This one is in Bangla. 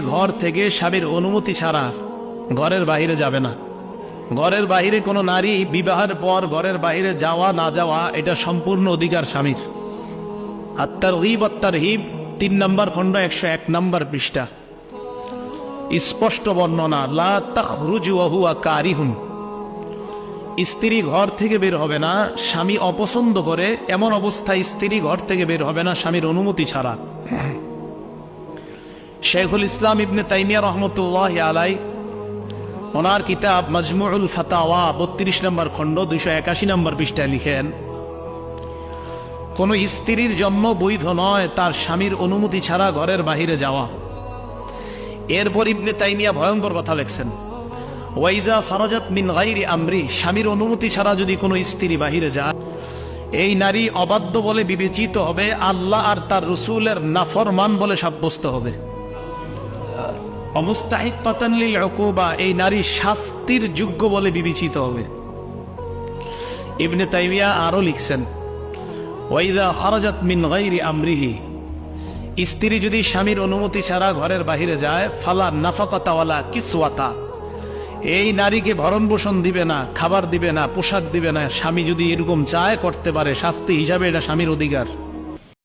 ঘর থেকে স্বামীর অনুমতি ছাড়া ঘরের বাইরে যাবে না। ঘরের বাইরে কোনো নারী বিবাহের পর ঘরের বাইরে যাওয়া, না যাওয়া, এটা সম্পূর্ণ অধিকার স্বামীর। আত্মার হিব আত্মার হিব, তিন নম্বর খণ্ড, একশো এক নম্বর পৃষ্ঠা। স্পষ্ট বর্ণনা, লা কারিহুন। স্ত্রী ঘর থেকে বের হবে না, স্বামী অপছন্দ করে এমন অবস্থায় স্ত্রী ঘর থেকে বের হবে না, স্বামীর অনুমতি ছাড়া। শেখুল ইসলাম ইবনে তাইমিয়া রহমতুল্লাহ আলাই ওনার কিতাব মজমুউল ফাতাওয়া, বত্রিশ নম্বর খণ্ড, দুইশো একাশি নম্বর পৃষ্ঠায় লিখেন, কোন স্ত্রীর জন্ম বৈধ নয়, তার স্বামীর অনুমতি ছাড়া ঘরের বাহিরে যাওয়া। এরপর ইবনে তাইমিয়া ভয়ঙ্কর কথা লেখছেন, ওয়াইজা ফারাজাত মিন গাইরি আমরি, স্বামীর অনুমতি ছাড়া যদি কোনো স্ত্রী বাহিরে যায়, এই নারী অবাধ্য বলে বিবেচিত হবে, আল্লাহ আর তার রসুলের নাফরমান বলে সাব্যস্ত হবে। অবস্থাহিক পাতানলিল অকুবা এই নারী শাস্তির যোগ্য বলে বিবেচিত হবে। ইবনে তাইমিয়া আরও লিখছেন, ওয়াইদা খারাজাত মিন গাইরি আমরিহি স্ত্রী যদি স্বামীর অনুমতি ছাড়া ঘরের বাহিরে যায়, ফালা নাফাকাতাওয়ালা কিসওয়াতা। এই নারীকে ভরণ পোষণ দিবে না, খাবার দিবে না, পোশাক দিবে না, স্বামী যদি এরকম চায়, করতে পারে, শাস্তি হিসাবে এটা স্বামীর অধিকার।